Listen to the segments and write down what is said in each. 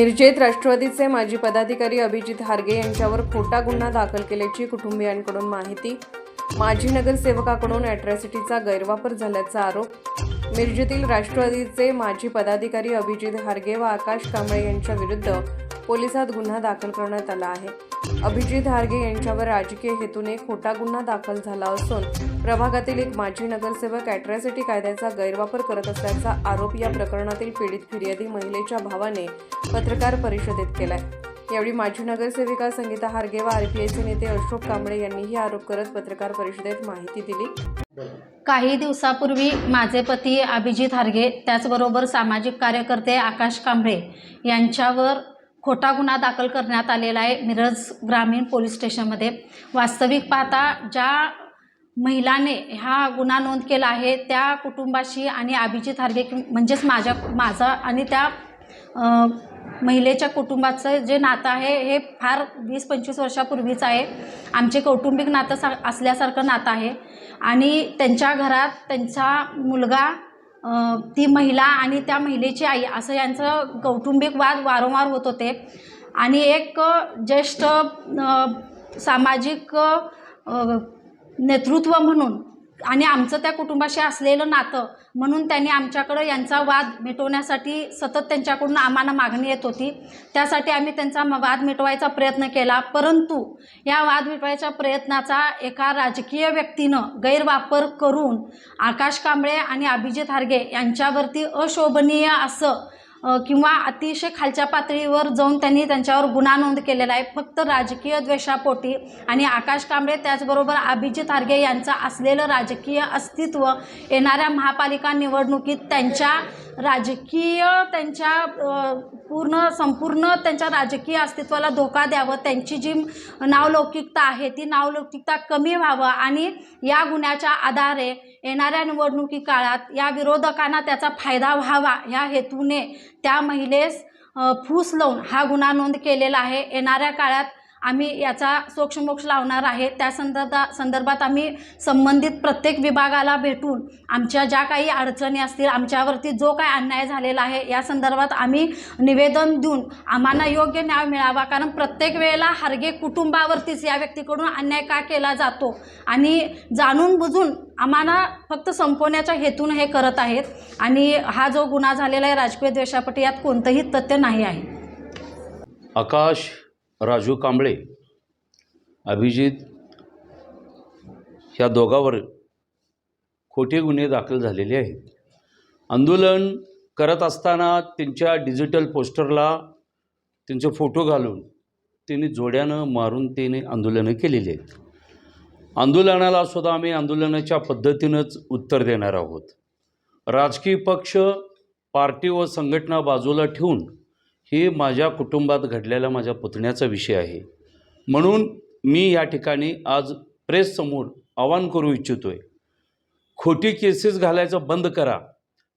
मिरजेत राष्ट्रवादीचे माजी पदाधिकारी अभिजित हारगे यांच्यावर खोटा गुन्हा दाखल केल्याची कुटुंबियांकडून माहिती. माजी नगरसेवकाकडून अॅट्रॉसिटीचा गैरवापर झाल्याचा आरोप मिरजेतील राष्ट्रवादीचे माजी पदाधिकारी अभिजित हारगे व आकाश कांबळे यांच्या विरुद्ध पोलिसात गुन्हा दाखल करण्यात आला आहे. अभिजित हारगे यांच्यावर राजकीय हेतूने खोटा गुन्हा दाखल झाला असून प्रभागातील एक माजी नगरसेवक अॅट्रॉसिटी कायद्याचा गैरवापर करत असल्याचा आरोप या प्रकरणातील पीडित फिर्यादी महिलेच्या भावाने पत्रकार परिषदेत केलाय. यावेळी माजी नगरसेविका संगीता हारगे व आरपीआयचे नेते अशोक कांबळे यांनीही आरोप करत पत्रकार परिषदेत माहिती दिली. काही दिवसापूर्वी माझे पती अभिजित हारगे त्याचबरोबर सामाजिक कार्यकर्ते आकाश कांबळे यांच्यावर खोटा गुन्हा दाखल करण्यात आलेला आहे मिरज ग्रामीण पोलीस स्टेशनमध्ये. वास्तविक पाहता ज्या महिलाने हा गुन्हा नोंद केला आहे त्या कुटुंबाशी आणि अभिजित हारगे म्हणजेच माझ्या माझा आणि त्या महिलेच्या कुटुंबाचं जे नातं आहे हे फार वीस पंचवीस वर्षापूर्वीचं आहे. आमचे कौटुंबिक नातं सा असल्यासारखं नातं आहे. आणि त्यांच्या घरात त्यांचा मुलगा ती महिला आणि त्या महिलेची आई असं यांचं कौटुंबिक वाद वारंवार होत होते. आणि एक ज्येष्ठ सामाजिक नेतृत्व म्हणून आणि आमचं त्या कुटुंबाशी असलेलं नातं म्हणून त्यांनी आमच्याकडं यांचा वाद मिटवण्यासाठी सतत त्यांच्याकडून आम्हाला मागणी येत होती. त्यासाठी आम्ही त्यांचा वाद मिटवायचा प्रयत्न केला. परंतु या वाद मिटवायच्या प्रयत्नाचा एका राजकीय व्यक्तीनं गैरवापर करून आकाश कांबळे आणि अभिजित हारगे यांच्यावरती अशोभनीय असं किंवा अतिशय खालच्या पातळीवर जाऊन त्यांनी त्यांच्यावर गुन्हा नोंद केलेला आहे. फक्त राजकीय द्वेषापोटी आणि आकाश कांबळे त्याचबरोबर अभिजित हारगे यांचं असलेलं राजकीय अस्तित्व येणाऱ्या महापालिका निवडणुकीत त्यांच्या राजकीय त्यांच्या पूर्ण संपूर्ण त्यांच्या राजकीय अस्तित्वाला धोका द्यावं. त्यांची जी नावलौकिकता आहे ती नावलौकिकता कमी व्हावं आणि या गुन्ह्याच्या आधारे येणाऱ्या निवडणुकी काळात या विरोधकांना त्याचा फायदा व्हावा ह्या हेतूने त्या महिलेस फूस लावून हा गुन्हा नोंद केलेला आहे. येणाऱ्या काळात आम्ही याचा सोक्षमोक्ष लावणार आहे. त्या संदर्भा संदर्भात आम्ही संबंधित प्रत्येक विभागाला भेटून आमच्या ज्या काही अडचणी असतील आमच्यावरती जो काय अन्याय झालेला आहे या संदर्भात आम्ही निवेदन देऊन आम्हाला योग्य न्याय मिळावा. कारण प्रत्येक वेळेला हार्गे कुटुंबावरतीच या व्यक्तीकडून अन्याय का केला जातो? आणि जाणून बुजून आम्हाला फक्त संपवण्याच्या हेतून हे करत आहेत. आणि हा जो गुन्हा झालेला आहे राजकीय द्वेषापटी यात कोणतंही तथ्य नाही आहे. आकाश राजू कांबळे अभिजित ह्या दोघावर खोटे गुन्हे दाखल झालेले आहेत. आंदोलन करत असताना त्यांच्या डिजिटल पोस्टरला त्यांचे फोटो घालून त्यांनी जोड्यानं मारून त्याने आंदोलनं केलेली आहेत. आंदोलनाला सुद्धा आम्ही आंदोलनाच्या पद्धतीनंच उत्तर देणार आहोत. राजकीय पक्ष पार्टी व संघटना बाजूला ठेवून हे माझ्या कुटुंबात घडलेला माझ्या पुतण्याचा विषय आहे. म्हणून मी या ठिकाणी आज प्रेससमोर आवाहन करू इच्छितो आहे खोटी केसेस घालायचं बंद करा.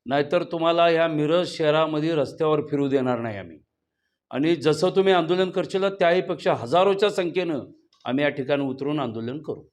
नाहीतर तुम्हाला ह्या मिरज शहरामध्ये रस्त्यावर फिरू देणार नाही आम्ही. आणि जसं तुम्ही आंदोलन करशील त्याहीपेक्षा हजारोच्या संख्येनं आम्ही या ठिकाणी उतरून आंदोलन करू.